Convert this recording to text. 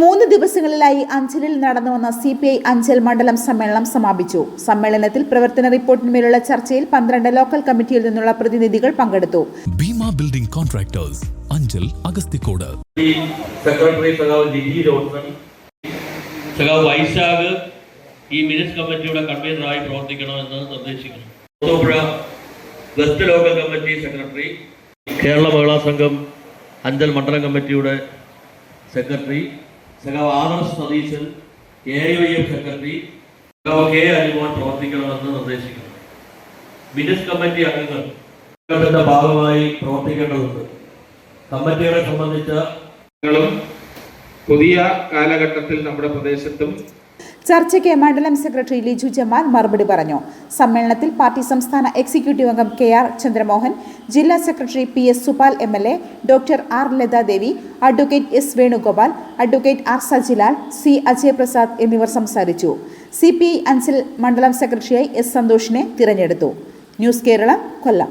മൂന്ന് ദിവസങ്ങളിലായി അഞ്ചലിൽ നടന്നു വന്ന സി പി ഐ അഞ്ചൽ മണ്ഡലം സമ്മേളനം സമാപിച്ചു. സമ്മേളനത്തിൽ പ്രവർത്തന റിപ്പോർട്ടിന്മേലുള്ള ചർച്ചയിൽ പന്ത്രണ്ട് ലോക്കൽ കമ്മിറ്റിയിൽ നിന്നുള്ള പ്രതിനിധികൾ പങ്കെടുത്തു. Bhima building contractors Anchal Agasthikode. Secretary സഖാവ് ജിജി ജോൺസൺ സഖാവ് വൈശാഖ് ഈ മിനിറ്റ്സ് കമ്മിറ്റിയുടെ കൺവീനറായി പ്രവർത്തിക്കണമെന്ന് നിർദ്ദേശിക്കുന്നു. Thoppuzha west local committee secretary Kerala Mahila Sangham Anchal മണ്ഡലം കമ്മിറ്റിയുടെ സെക്രട്ടറി സഖാവ് Adarsh Satheesan A I F secretary സഖാവ് കെ അനുമോൻ പ്രവർത്തിക്കണമെന്ന് നിർദ്ദേശിക്കുന്നു. മിനിറ്റ്സ് കമ്മിറ്റി അംഗങ്ങൾ ഭാഗമായി പ്രവർത്തിക്കേണ്ടതുണ്ട്. കമ്മിറ്റികളെ സംബന്ധിച്ച പുതിയ കാലഘട്ടത്തിൽ നമ്മുടെ പ്രദേശത്തും ചർച്ചയ്ക്ക് മണ്ഡലം സെക്രട്ടറി ലിജു ജമാൽ മറുപടി പറഞ്ഞു. സമ്മേളനത്തിൽ പാർട്ടി സംസ്ഥാന എക്സിക്യൂട്ടീവ് അംഗം കെ ആർ ചന്ദ്രമോഹൻ ജില്ലാ secretary P S Supal M L A doctor R Lathadevi advocate S Venugopal advocate R Sajilal C Ajay Prasad എന്നിവർ സംസാരിച്ചു. സി പി ഐ അഞ്ചൽ മണ്ഡലം സെക്രട്ടറിയായി എസ് സന്തോഷിനെ തിരഞ്ഞെടുത്തു. ന്യൂസ് കേരള കൊല്ലം.